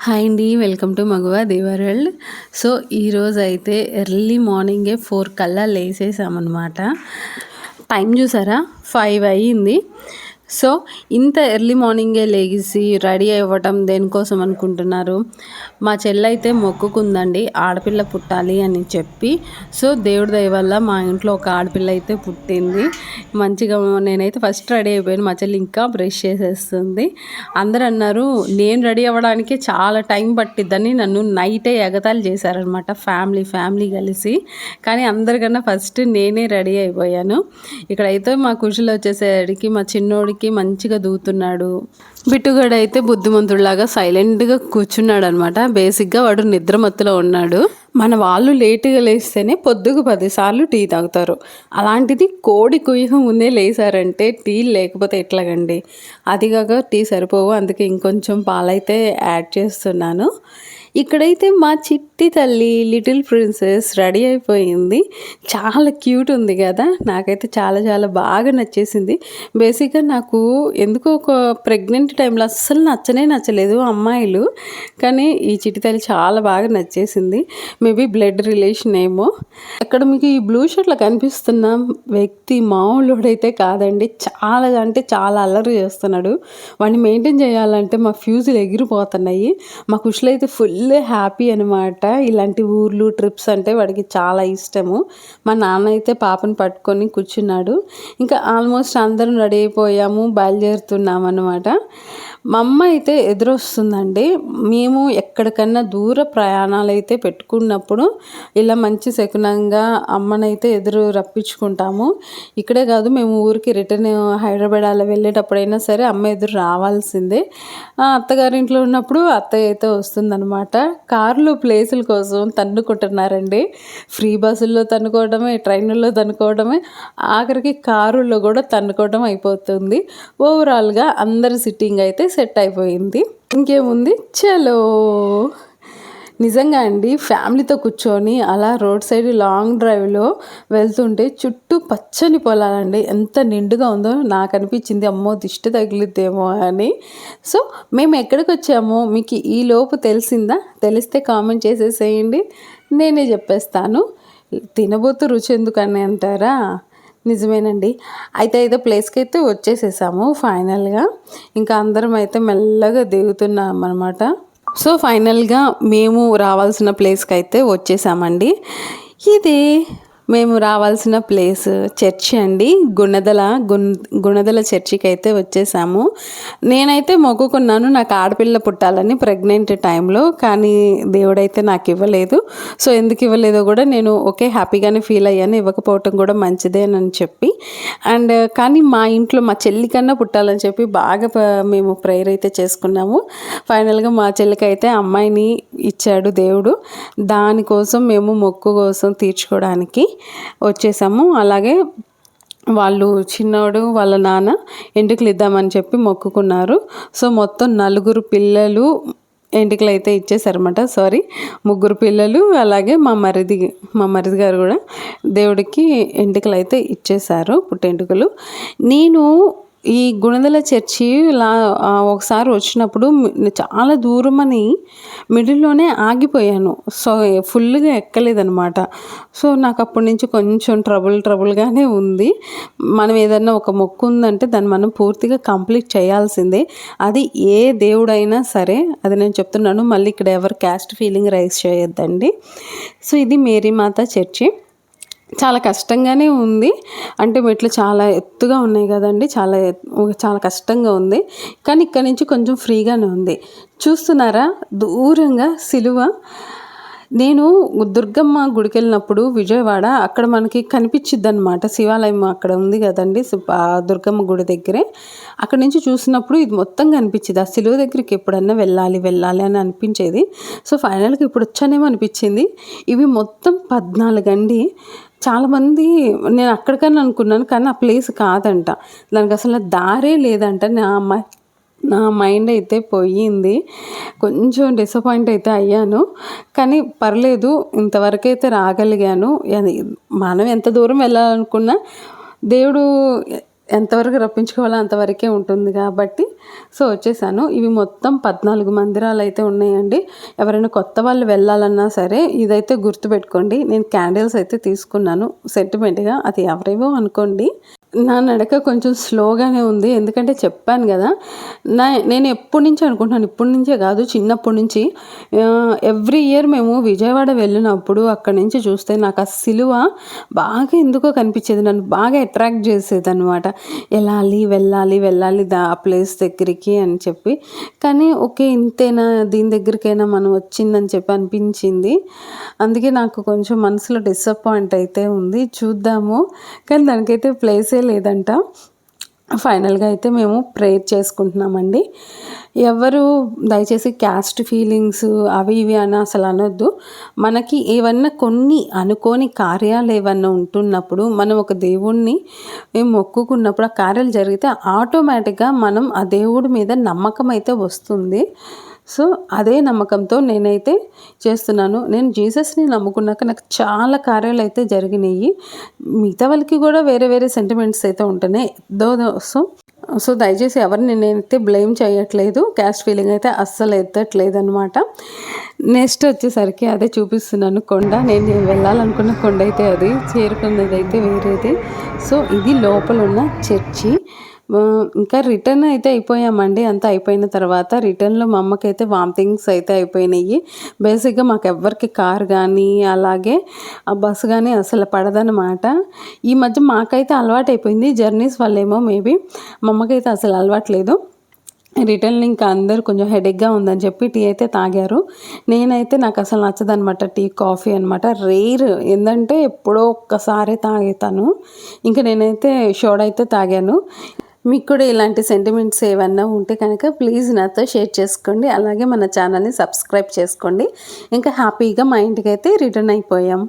Hi అండి welcome to మగువా దేవరల్డ్ so ఈరోజు అయితే ఎర్లీ మార్నింగే ఫోర్ కల్లా లేసేసామన్నమాట. టైం చూసారా? ఫైవ్ అయ్యింది. సో ఇంత ఎర్లీ మార్నింగే లేగిసి రెడీ అవ్వటం దేనికోసం అనుకుంటున్నారు? మా చెల్లైతే మొక్కుకుందండి ఆడపిల్ల పుట్టాలి అని చెప్పి. సో దేవుడి దయ వల్ల మా ఇంట్లో ఒక ఆడపిల్ల అయితే పుట్టింది. మంచిగా నేనైతే ఫస్ట్ రెడీ అయిపోయాను మా చెల్లి ఇంకా బ్రష్ చేసేస్తుంది. అందరు అన్నారు నేను రెడీ అవ్వడానికి చాలా టైం పట్టిద్దని నన్ను నైటే ఎగతాళి చేశారనమాట ఫ్యామిలీ ఫ్యామిలీ కలిసి. కానీ అందరికన్నా ఫస్ట్ నేనే రెడీ అయిపోయాను. ఇక్కడైతే మా కృషిలో వచ్చేసరికి మా చిన్నోడికి మంచిగా దూతున్నాడు. బిట్టుగాడు అయితే బుద్ధిమంతుడిలాగా సైలెంట్గా కూర్చున్నాడు అనమాట బేసిక్గా వాడు నిద్రమత్తులో ఉన్నాడు. మన వాళ్ళు లేటుగా లేస్తేనే పొద్దుకు పదిసార్లు టీ తాగుతారు. అలాంటిది కోడి కుయ్యం ముందే లేసారంటే టీ లేకపోతే ఎట్లాగండి? అదిగాక టీ సరిపోవు అందుకే ఇంకొంచెం పాలైతే యాడ్ చేస్తున్నాను. ఇక్కడైతే మా చిట్టి తల్లి లిటిల్ ప్రిన్సెస్ రెడీ అయిపోయింది. చాలా క్యూట్ ఉంది కదా? నాకైతే చాలా చాలా బాగా నచ్చేసింది. బేసిక్గా నాకు ఎందుకో ఒక ప్రెగ్నెంట్ టైంలో అస్సలు నచ్చనే నచ్చలేదు అమ్మాయిలు. కానీ ఈ చిట్టి తల్లి చాలా బాగా నచ్చేసింది. మేబీ బ్లడ్ రిలేషన్ ఏమో. అక్కడ మీకు ఈ బ్లూ షర్ట్లో కనిపిస్తున్న వ్యక్తి మామూలుడైతే కాదండి. చాలా అంటే చాలా అల్లరి చేస్తున్నాడు. వాడిని మెయింటైన్ చేయాలంటే మా ఫ్యూజులు ఎగిరిపోతున్నాయి. మా కుషులు అయితే ఫుల్ హ్యాపీ అనమాట ఇలాంటి ఊర్లు ట్రిప్స్ అంటే వాడికి చాలా ఇష్టము. మా నాన్న అయితే పాపను పట్టుకొని కూర్చున్నాడు. ఇంకా ఆల్మోస్ట్ అందరం రెడీ అయిపోయాము బయలుదేరుతున్నాం అనమాట మా అమ్మ అయితే ఎదురొస్తుందండి. మేము ఎక్కడికన్నా దూర ప్రయాణాలు అయితే పెట్టుకున్నప్పుడు ఇలా మంచి శకునంగా అమ్మనైతే ఎదురు రప్పించుకుంటాము. ఇక్కడే కాదు మేము ఊరికి రిటర్న్ హైదరాబాద్ అలా వెళ్ళేటప్పుడైనా సరే అమ్మ ఎదురు రావాల్సిందే. అత్తగారింట్లో ఉన్నప్పుడు అత్తయ్య అయితే వస్తుందనమాట కార్లు ప్లేసుల కోసం తన్నుకుంటున్నారండి. ఫ్రీ బస్సుల్లో తన్నుకోవడమే ట్రైన్లో తన్నుకోవడమే ఆఖరికి కారుల్లో కూడా తన్నుకోవడం అయిపోతుంది. ఓవరాల్గా అందరి సిట్టింగ్ అయితే సెట్ అయిపోయింది. ఇంకేముంది? చలో. నిజంగా అండి ఫ్యామిలీతో కూర్చొని అలా రోడ్ సైడ్ లాంగ్ డ్రైవ్లో వెళ్తుంటే చుట్టూ పచ్చని పొలాలండి. ఎంత నిండుగా ఉందో నాకు అనిపించింది. అమ్మో దిష్టి తగిలిద్దేమో అని. సో మేము ఎక్కడికి వచ్చామో? మీకు ఈ లోపు తెలిసిందా? తెలిస్తే కామెంట్ చేసేసేయండి. నేనే చెప్పేస్తాను. తినబోతు రుచి ఎందుకని అంటారా? నిజమేనండి. అయితే ఏదో ప్లేస్కి అయితే వచ్చేసేసాము ఫైనల్గా. ఇంకా అందరం అయితే మెల్లగా దిగుతున్నాం అనమాట సో ఫైనల్గా మేము రావాల్సిన ప్లేస్కి అయితే వచ్చేసామండి. ఇది మేము రావాల్సిన ప్లేస్ చర్చి అండి. గుణదల గుణ గుణదల చర్చికి అయితే వచ్చేసాము. నేనైతే మొక్కుకున్నాను నాకు ఆడపిల్ల పుట్టాలని ప్రెగ్నెంట్ టైంలో కానీ దేవుడైతే నాకు ఇవ్వలేదు. సో ఎందుకు ఇవ్వలేదో కూడా నేను ఓకే హ్యాపీగానే ఫీల్ అయ్యాను ఇవ్వకపోవటం కూడా మంచిదేనని చెప్పి. అండ్ కానీ మా ఇంట్లో మా చెల్లి కన్నా పుట్టాలని చెప్పి బాగా మేము ప్రేయర్ అయితే చేసుకున్నాము. ఫైనల్గా మా చెల్లికి అయితే అమ్మాయిని ఇచ్చాడు దేవుడు. దానికోసం మేము మొక్కు కోసం తీర్చుకోవడానికి. వచ్చేసాము. అలాగే వాళ్ళు చిన్నోడు వాళ్ళ నాన్న ఎంటుకలు ఇద్దామని చెప్పి మొక్కుకున్నారు. సో మొత్తం నలుగురు పిల్లలు ఎంటుకలు అయితే ఇచ్చేసారనమాట సారీ ముగ్గురు పిల్లలు అలాగే మా మరిది మా మరిది గారు కూడా దేవుడికి ఎంటుకలు అయితే ఇచ్చేశారు పుట్టెంటుకలు. నేను ఈ గుణదల చర్చి లా ఒకసారి వచ్చినప్పుడు చాలా దూరం అని మిడిల్లోనే ఆగిపోయాను. సో ఫుల్గా ఎక్కలేదనమాట సో నాకు అప్పటి నుంచి కొంచెం ట్రబుల్ ట్రబుల్గానే ఉంది. మనం ఏదన్నా ఒక మొక్కు ఉందంటే దాన్ని మనం పూర్తిగా కంప్లీట్ చేయాల్సిందే. అది ఏ దేవుడైనా సరే అది నేను చెప్తున్నాను మళ్ళీ ఇక్కడ ఎవరు క్యాస్ట్ ఫీలింగ్ రైజ్ చేయొద్దండి. సో ఇది మేరీమాత చర్చి. చాలా కష్టంగానే ఉంది. అంటే మెట్లు చాలా ఎత్తుగా ఉన్నాయి కదండి. చాలా చాలా కష్టంగా ఉంది. కానీ ఇక్కడ నుంచి కొంచెం ఫ్రీగానే ఉంది. చూస్తున్నారా? దూరంగా సిలువ. నేను దుర్గమ్మ గుడికి వెళ్ళినప్పుడు విజయవాడ అక్కడ మనకి కనిపించిద్ది అనమాట శివాలయం అక్కడ ఉంది కదండి. దుర్గమ్మ గుడి దగ్గరే. అక్కడ నుంచి చూసినప్పుడు ఇది మొత్తం కనిపించింది. ఆ సిలువ దగ్గరికి ఎప్పుడన్నా వెళ్ళాలి వెళ్ళాలి అని అనిపించేది. సో ఫైనల్గా ఇప్పుడు వచ్చానేమో అనిపించింది. ఇవి మొత్తం పద్నాలుగు అండి చాలామంది నేను అక్కడికన్నా అనుకున్నాను కానీ ఆ ప్లేస్ కాదంట. దానికి అసలు దారే లేదంట. నా అమ్మాయి నా మైండ్ అయితే పోయింది. కొంచెం డిసప్పాయింట్ అయితే అయ్యాను. కానీ పర్లేదు ఇంతవరకు అయితే రాగలిగాను. మనం ఎంత దూరం వెళ్ళాలనుకున్నా దేవుడు ఎంతవరకు రప్పించుకోవాలో అంతవరకే ఉంటుంది కాబట్టి. సో వచ్చేసాను. ఇవి మొత్తం పద్నాలుగు మందిరాలు అయితే ఉన్నాయండి. ఎవరైనా కొత్త వాళ్ళు వెళ్ళాలన్నా సరే ఇదైతే గుర్తుపెట్టుకోండి. నేను క్యాండిల్స్ అయితే తీసుకున్నాను. సెంటిమెంట్గా అది ఎవరేవో అనుకోండి. నా నడక కొంచెం స్లోగానే ఉంది. ఎందుకంటే చెప్పాను కదా నా నేను ఎప్పటి నుంచి అనుకుంటున్నాను ఇప్పటి నుంచే కాదు చిన్నప్పటి నుంచి ఎవ్రీ ఇయర్ మేము విజయవాడ వెళ్ళినప్పుడు అక్కడి నుంచి చూస్తే నాకు ఆ సిలువ బాగా ఎందుకో కనిపించేది. నన్ను బాగా అట్రాక్ట్ చేసేది అనమాట వెళ్ళాలి వెళ్ళాలి వెళ్ళాలి దా ఆ ప్లేస్ దగ్గరికి అని చెప్పి. కానీ ఓకే ఇంతేనా దీని దగ్గరికైనా మనం వచ్చిందని చెప్పి అనిపించింది. అందుకే నాకు కొంచెం మనసులో డిసప్పాయింట్ అయితే ఉంది. చూద్దాము. కానీ దానికైతే ప్లేస్ లేదంట. ఫైనల్గా అయితే మేము ప్రేయర్ చేసుకుంటున్నామండి. ఎవరు దయచేసి క్యాస్ట్ ఫీలింగ్స్ అవి ఇవి అని అసలు అనొద్దు. మనకి ఏమన్నా కొన్ని అనుకోని కార్యాలు ఏమన్నా ఉంటున్నప్పుడు మనం ఒక దేవుణ్ణి మొక్కుకున్నప్పుడు ఆ కార్యాలు జరిగితే ఆటోమేటిక్గా మనం ఆ దేవుడి మీద నమ్మకం అయితే వస్తుంది. సో అదే నమ్మకంతో నేనైతే చేస్తున్నాను. నేను జీసస్ని నమ్ముకున్నాక నాకు చాలా కార్యాలు అయితే జరిగినాయి. మిగతా వాళ్ళకి కూడా వేరే వేరే సెంటిమెంట్స్ అయితే ఉంటున్నాయి. దో సో సో దయచేసి ఎవరిని నేనైతే బ్లేమ్ చేయట్లేదు క్యాస్ట్ ఫీలింగ్ అయితే అస్సలు ఎత్తట్లేదు అనమాట నెక్స్ట్ వచ్చేసరికి అదే చూపిస్తున్నాను. కొండ నేను వెళ్ళాలనుకున్న కొండ అయితే అది చేరుకున్నది అయితే వేరేది. సో ఇది లోపల ఉన్న చర్చి. ఇంకా రిటర్న్ అయితే అయిపోయామండి. అంతా అయిపోయిన తర్వాత రిటర్న్లో మా అమ్మకైతే వామిటింగ్స్ అయితే అయిపోయినాయి. బేసిక్గా మాకు ఎవ్వరికి కార్ కానీ అలాగే ఆ బస్సు కానీ అసలు పడదనమాట ఈ మధ్య మాకైతే అలవాటు అయిపోయింది. జర్నీస్ వల్లేమో మేబీ మా అమ్మకైతే అసలు అలవాట్లేదు రిటర్న్ ఇంకా అందరు కొంచెం హెడేక్గా ఉందని చెప్పి టీ అయితే తాగారు. నేనైతే నాకు అసలు నచ్చదనమాట టీ కాఫీ అనమాట రేర్ ఏంటంటే ఎప్పుడో ఒక్కసారి తాగేతాను. ఇంకా నేనైతే షోడ్ అయితే తాగాను. మీకు కూడా ఇలాంటి సెంటిమెంట్స్ ఏమన్నా ఉంటే కనుక ప్లీజ్ నాతో షేర్ చేసుకోండి. అలాగే మన ఛానల్ని సబ్స్క్రైబ్ చేసుకోండి. ఇంకా హ్యాపీగా మా ఇంటికి అయితే రిటర్న్ అయిపోయాం.